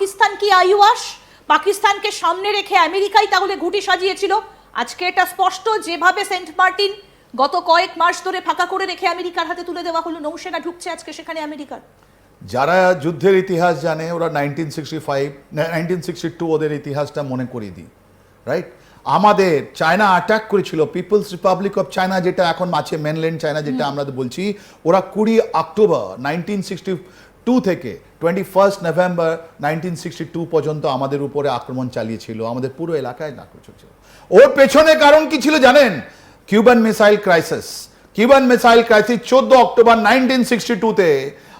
পাকিস্তান কি আইওয়াস? পাকিস্তানকে সামনে রেখে আমেরিকাই তাহলে ঘুটি সাজিয়েছিল। আজকে এটা স্পষ্ট যেভাবে সেন্ট মার্টিন গত কয়েক মাস ধরে ফাঁকা করে রেখে আমেরিকার হাতে তুলে দেওয়া হলো নৌসেনা ঢুকছে আজকে সেখানে আমেরিকার। যারা যুদ্ধের ইতিহাস জানে ওরা nineteen sixty five nineteen sixty two ওদের ইতিহাসটা মনে করিয়ে দিই রাইট আমাদের চায়না অ্যাটাক করেছিল পিপলস রিপাবলিক অফ চায়না যেটা এখন আছে মেনল্যান্ড চায়না যেটা আমরা বলছি ওরা কুড়ি অক্টোবর নাইনটিন সিক্সটি টু থেকে twenty first November nineteen sixty two পর্যন্ত আমাদের উপরে আক্রমণ চালিয়েছিল, আমাদের পুরো এলাকায় আক্রমণ চলছিল ওর পেছনে কারণ কি ছিল জানেন? Cuban missile crisis Cuban missile crisis চোদ্দ অক্টোবর নাইনটিন সিক্সটি টুতে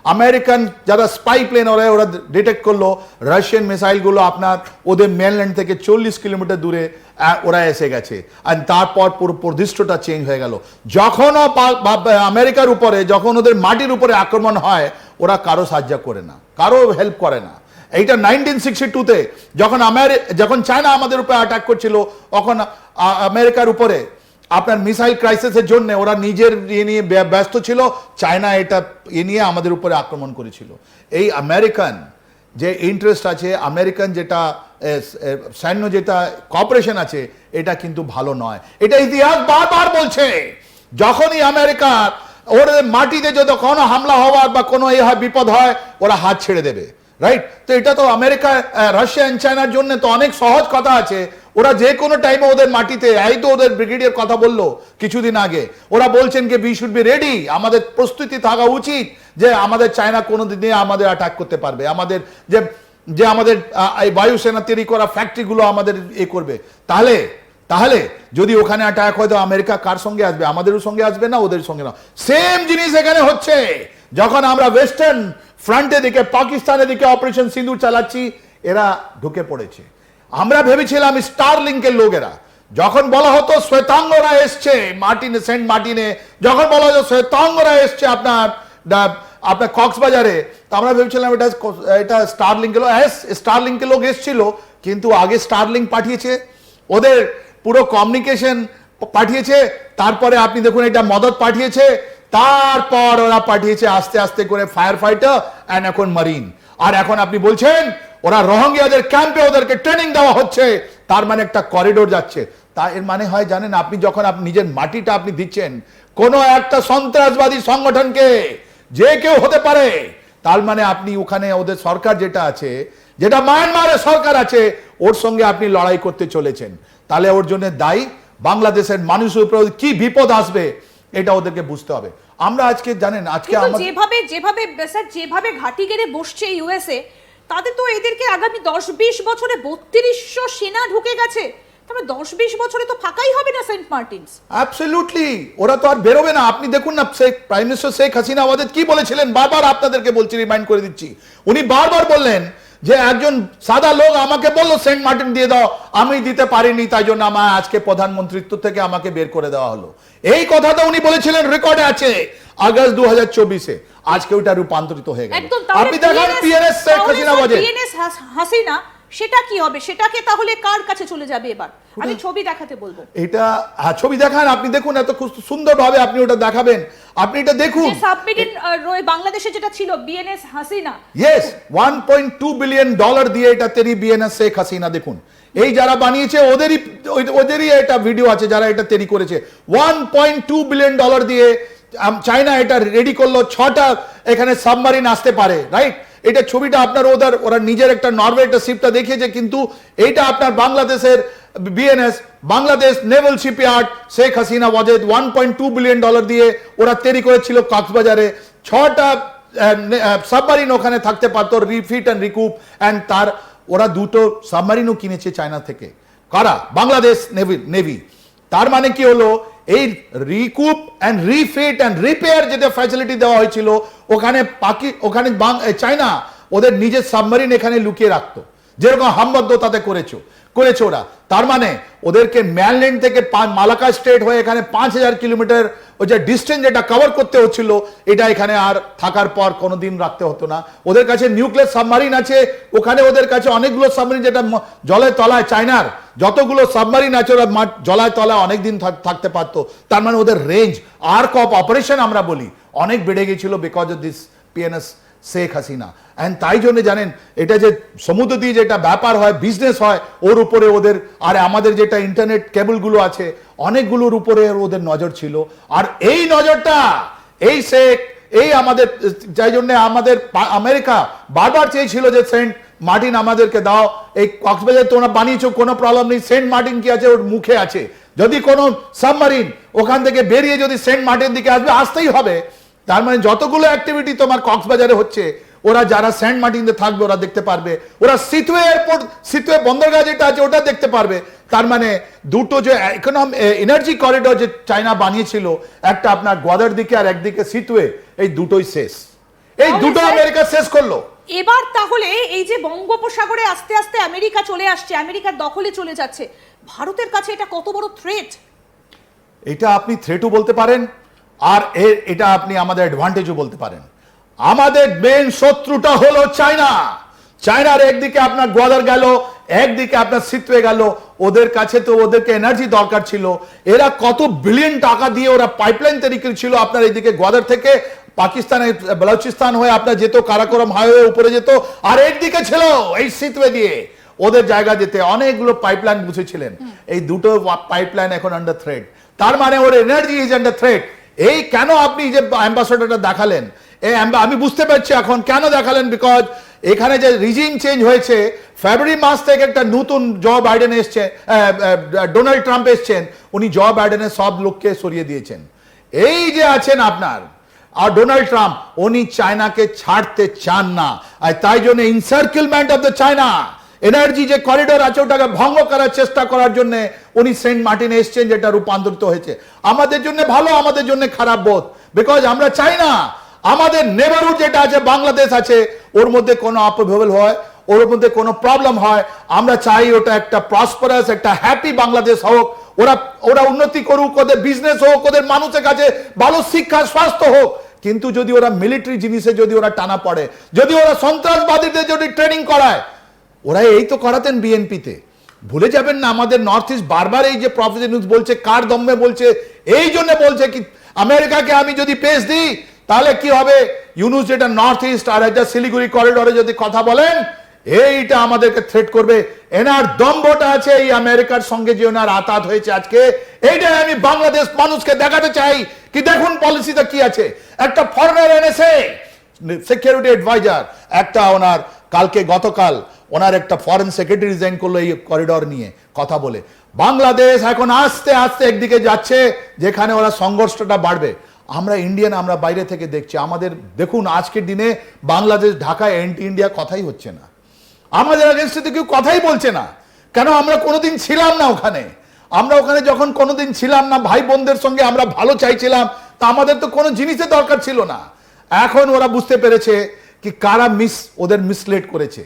আমেরিকান যারা স্পাই প্লেন ওরা ওরা ডিটেক্ট করল রাশিয়ান মিসাইলগুলো আপনার ওদের মেনল্যান্ড থেকে চল্লিশ কিলোমিটার দূরে ওরা এসে গেছে। আর তারপর পুরো প্রদিষ্টটা চেঞ্জ হয়ে গেল। যখন ও পা- বা- আমেরিকার উপরে, যখন ওদের মাটির উপরে আক্রমণ হয়, ওরা কারও সাহায্য করে না, কারও হেল্প করে না। এইটা নাইনটিন সিক্সটি টুতে যখন আমেরি যখন চায়না আমাদের উপরে অ্যাটাক করছিল, তখন আমেরিকার উপরে আপনার মিসাইল ক্রাইসিসের জন্য ওরা নিজের ইয়ে নিয়ে ব্যস্ত ছিল। চায়না এটা এ নিয়ে আমাদের উপরে আক্রমণ করেছিল। এই আমেরিকান যে ইন্টারেস্ট আছে, আমেরিকান যেটা সৈন্য যেটা কপারেশন আছে, এটা কিন্তু ভালো নয়। এটা ইতিহাস বারবার বলছে, যখনই আমেরিকার ওদের মাটিতে যদি কোনো হামলা হওয়ার বা কোনো এ হয়, বিপদ হয়, ওরা হাত ছেড়ে দেবে রাইট তো এটা তো আমেরিকা রাশিয়া এন্ড চায়নার জন্য তো অনেক সহজ কথা আছে। ওরা যে কোনো টাইমে ওদের মাটিতে, এই তো ওদের ব্রিগেডিয়ার কথা বলল কিছুদিন আগে। ওরা বলছেন যে বি শুড বি রেডি আমাদের প্রস্তুতি থাকা উচিত যে আমাদের চায়না কোনো দিনে আমাদের অ্যাটাক করতে পারবে। আমাদের যে যে আমাদের এই বায়ুসেনা তৈরি করা ফ্যাক্টরিগুলো আমাদের এ করবে। তাহলে তাহলে যদি ওখানে অ্যাটাক হয় তো আমেরিকা কার সঙ্গে আসবে? আমাদেরও সঙ্গে আসবে না, ওদের সঙ্গে না? সেম জিনিস এখানে হচ্ছে। যখন আমরা ওয়েস্টার্ন ফ্রন্টের দিকে, পাকিস্তানের দিকে অপারেশন সিন্ধু চালাচ্ছি, এরা ঢুকে পড়েছে। আমরা ভেবেছিলাম স্টার লিঙ্কের লোকেরা। যখন বলা হতো শ্বেতাঙ্গরা এসছে, মার্টিনে, সেন্ট মার্টিনে, যখন বলা হতো শ্বেতাঙ্গরা এসছে আপনার আপনার কক্সবাজারে, তো আমরা ভেবেছিলাম এটা এটা স্টার লিঙ্কের লোক স্টার লিঙ্কের লোক এসছিল, কিন্তু আগে স্টার লিঙ্ক পাঠিয়েছে, ওদের পুরো কমিউনিকেশন পাঠিয়েছে, তারপরে আপনি দেখুন এটা মদত পাঠিয়েছে, তারপর ওরা পাঠিয়েছে আস্তে আস্তে করে ফায়ার ফাইটার অ্যান্ড এখন মারিন আর এখন আপনি বলছেন ওরা রোহিঙ্গিয়াদের ক্যাম্পে ওদেরকে ট্রেনিং দেওয়া হচ্ছে। তার মানে একটা করিডোর যাচ্ছে। তা এর মানে হয় জানেন আপনি যখন আপনি নিজের মাটিটা আপনি দিচ্ছেন কোনো একটা সন্ত্রাসবাদী সংগঠনকে যে কেউ হতে পারে তার মানে আপনি ওখানে ওদের সরকার যেটা আছে যেটা মায়ানমারের সরকার আছে ওর সঙ্গে আপনি লড়াই করতে চলেছেন। তাহলে ওর জন্য দায়ী বাংলাদেশের মানুষের উপরে কি বিপদ আসবে এটা ওদেরকে বুঝতে হবে। আমরা আজকে জানেন আজকে যেভাবে যেভাবে স্যার যেভাবে ঘাঁটি গেড়ে বসছে ইউএসএ তাতে তো এদেরকে আগামী দশ বিশ বছরে বত্রিশশো সেনা ঢুকে গেছে। তবে দশ বিশ বছরে তো ফাঁকাই হবে না সেন্ট মার্টিনস। অ্যাবসলিউটলি ওরা তো আর বেরোবে না। আপনি দেখুন না শেখ প্রাইম মিনিস্টার শেখ হাসিনা আমাদের কি বলেছিলেন? বারবার আপনাদেরকে বলছি রিমাইন্ড করে দিচ্ছি। উনি বারবার বললেন যে একজন সাদা লোক আমাকে বলল সেন্ট মার্টিন দিয়ে দাও। আমি দিতে পারিনি তাই জন্য আমার আজকে প্রধানমন্ত্রিত্ব থেকে আমাকে বের করে দেওয়া হলো। এই কথাটা উনি বলেছিলেন রেকর্ড আছে আগস্ট দু হাজার চব্বিশে। আজকে ওইটা রূপান্তরিত হয়ে গেল। আপনি দেখেন পিএনএস শেখ হাসিনা বাজে। পিএনএস হাসিনা সেটা কি হবে? সেটাকে তাহলে কার কাছে চলে যাবে এবার? আমি ছবি দেখাতে বলব। এটা হ্যাঁ, ছবি দেখান আপনি দেখুন এত খুব সুন্দরভাবে আপনি ওটা দেখাবেন। আপনি এটা দেখুন। যে সাবমেরিন রয়ে বাংলাদেশে যেটা ছিল BNS Hasina. Yes point two billion dollar দিয়ে এটা তেরি বিএনএস শেখ হাসিনা দেখুন। এই যারা বানিয়েছে ওদেরই ওদেরই এটা ভিডিও আছে যারা এটা তৈরি করেছে। One point two billion dollar দিয়ে চায়না এটা রেডি করল ছটা এখানে সাবমারিন আসতে পারে রাইট এটা ছবিটা আপনার ওদের, ওরা নিজের একটা নরওয়ে একটা শিপটা দেখিয়েছে, কিন্তু এইটা আপনার বাংলাদেশের BNS Bangladesh naval shipyard Sheikh Hasina Wajed one point two billion dollar দিয়ে ওরা তৈরি করেছিল কক্সবাজারে। ছটা সাবমারিন ওখানে থাকতে পারতো রিফিট অ্যান্ড রিকুপ অ্যান্ড তার ওরা দুটো সাবমারিনও কিনেছে চায়না থেকে। কারা? বাংলাদেশ নেভি নেভি তার মানে কি হলো? এই recoup and refit and repair যেটা ফ্যাসিলিটি দেওয়া হয়েছিল, ওখানে পাকি, ওখানে চায়না, ওদের নিজের সাবমেরিন এখানে লুকিয়ে রাখতো। যেরকম হামবদ্ধ তাতে করেছ। করেছে ওরা। তার মানে ওদেরকে ম্যানল্যান্ড থেকে মালাকা স্টেট হয়ে এখানে পাঁচ হাজার কিলোমিটার ওই যে ডিস্টেন্স যেটা কভার করতে হচ্ছিল, এটা এখানে আর থাকার পর কোনোদিন রাখতে হতো না। ওদের কাছে নিউক্লিয়ার সাবমারিন আছে, ওখানে ওদের কাছে অনেকগুলো সাবমারিন যেটা জলের তলায়, চায়নার যতগুলো সাবমারিন আছে, ওরা জলায় তলায় অনেকদিন থাক- থাকতে পারতো। তার মানে ওদের রেঞ্জ আর কপ অপারেশন আমরা বলি। অনেক বেড়ে গেছিল because of this PNS Sheikh Hasina. And তাই জন্য জানেন, এটা যে সমুদ্র দিয়ে যেটা ব্যাপার হয় বিজনেস হয়, ওর উপরে ওদের, আর আমাদের যেটা ইন্টারনেট কেবলগুলো আছে, অনেকগুলোর উপরে ওদের নজর ছিল। আর এই নজরটা, এই শেখ, এই আমাদের, যাই জন্যে আমাদের আমেরিকা বারবার চেয়েছিল যে, সেন্ট মার্টিন আমাদেরকে দাও। এই কক্সবাজার তোমরা বানিয়েছো, কোনো প্রবলেম নেই, সেন্ট মার্টিন কি আছে? ওর মুখে আছে। যদি কোনো সাবমারিন ওখান থেকে বেরিয়ে যদি সেন্ট মার্টিন দিকে আসবে, আসতেই হবে। তার মানে যতগুলো অ্যাক্টিভিটি তোমার কক্সবাজারে হচ্ছে ওরা যারা স্যান্ড মার্টিনে থাকবে ওরা দেখতে পারবে। ওরা সিথওয়ে এয়ারপোর্ট সিথওয়ে বন্দরগাহ যেটা আছে ওটা দেখতে পারবে। তার মানে দুটো যে ইকোনম এনার্জি করিডোর যে চায়না বানিয়েছিল একটা আপনার গোয়াদার দিকে আর একদিকে সিথওয়ে এই দুটোই শেষ। এই দুটো আমেরিকা শেষ করল। এবার তাহলে এই যে বঙ্গোপসাগরে আস্তে আস্তে আমেরিকা চলে আসছে আমেরিকার দখলে চলে যাচ্ছে ভারতের কাছে এটা কত বড় থ্রেট এটা আপনি থ্রেটও বলতে পারেন আর এটা আপনি আমাদের অ্যাডভান্টেজও বলতে পারেন। আমাদের মেন শত্রুটা হলো চায়না। চায়নার একদিকে আপনার গোয়াদার গেল, একদিকে আপনার সিত্রে গেল। ওদের কাছে তো ওদেরকে এনার্জি দরকার ছিল। এরা কত বিলিয়ন টাকা দিয়ে ওরা পাইপলাইন তৈরি করেছিল আপনার এইদিকে গোয়াদার থেকে। পাকিস্তানে, বালুচিস্তান হয়ে আপনার যেত, কারাকোরম হাইওয়ে উপরে যেত, আর একদিকে ছিল এই সিতওয়ে দিয়ে। ওদের জায়গা যেতে অনেকগুলো পাইপলাইন বুঝেছিলেন এই দুটো পাইপলাইন এখন আন্ডার থ্রেড তার মানে ওর এনার্জি ইজ আন্ডার থ্রেড এই কেন আপনি যে অ্যাম্বাসেডারটা দেখালেন? এই আমি বুঝতে পারছি এখন কেন দেখালেন? বিকজ এখানে যে রিজিম চেঞ্জ হয়েছে ফেব্রুয়ারি মাস থেকে একটা নতুন জ বাইডেন এসছে ডোনাল্ড ট্রাম্প এসছেন, উনি জ বাইডেনের সব লোককে সরিয়ে দিয়েছেন। এই যে আছেন আপনার, আর ডোনাল্ড ট্রাম্প উনি চায়নাকে ছাড়তে চান না। আর তাই জন্য encirclement of the China energy যে করিডোর আছে, ওটাকে ভঙ্গ করার চেষ্টা করার জন্য উনি সেন্ট মার্টিনে এসছেন, যেটা রূপান্তরিত হয়েছে। আমাদের জন্য ভালো, আমাদের জন্য খারাপ বোধ। বিকজ আমরা চাই না, আমাদের নেবারহুড যেটা আছে, বাংলাদেশ আছে, ওর মধ্যে কোনো অপভেবল হয়, ওর মধ্যে কোনো প্রবলেম হয়। আমরা চাই ওটা একটা প্রসপারাস একটা হ্যাপি বাংলাদেশ হোক। ওরা ওরা উন্নতি করুক, ওদের বিজনেস হোক, ওদের মানুষের কাছে ভালো শিক্ষা, স্বাস্থ্য হোক। কিন্তু যদি ওরা মিলিটারি জিনিসে যদি ওরা টানা পড়ে, যদি ওরা সন্ত্রাসবাদীদের যদি ট্রেনিং করায় ওরা এই তো করাতেন বিএনপিতে। ভুলে যাবেন না আমাদের নর্থ ইস্ট বারবার এই যে প্রফেসর নিউজ বলছে, কার দমে বলছে, এই জন্য বলছে কি, আমেরিকাকে আমি যদি পেশ দিই, তাহলে কি হবে? ইউনুস যেটা নর্থ ইস্ট আর একটা শিলিগুড়ি করিডোরে যদি কথা বলেন, এইটা আমাদেরকে থ্রেট করবে। এনার দম্ভটা আছে এই আমেরিকার সঙ্গে যে ওনার আতাত হয়েছে আজকে। এইটাই আমি বাংলাদেশ মানুষকে দেখাতে চাই। কি দেখুন পলিসিটা কি আছে? একটা ফরেনার এনেছে সিকিউরিটি অ্যাডভাইজার একটা ওনার কালকে গতকাল ওনার একটা ফরেন সেক্রেটারি রিজাইন করল এই করিডোর নিয়ে কথা বলে। বাংলাদেশ এখন আস্তে আস্তে একদিকে যাচ্ছে, যেখানে ওরা সংঘর্ষটা বাড়বে। আমরা ইন্ডিয়ান আমরা বাইরে থেকে দেখছি। আমাদের, দেখুন, আজকের দিনে বাংলাদেশ ঢাকায় এন্টি ইন্ডিয়া কথাই হচ্ছে না। আমাদের আগেনস্টে তো কেউ কথাই বলছে না। কেন? আমরা কোনোদিন ছিলাম না ওখানে। আমরা ওখানে যখন কোনোদিন ছিলাম না ভাই বোনদের সঙ্গে আমরা ভালো চাইছিলাম, তা আমাদের তো কোনো জিনিসের দরকার ছিল না। এখন ওরা বুঝতে পেরেছে কি কারা মিস ওদের মিসলেট করেছে।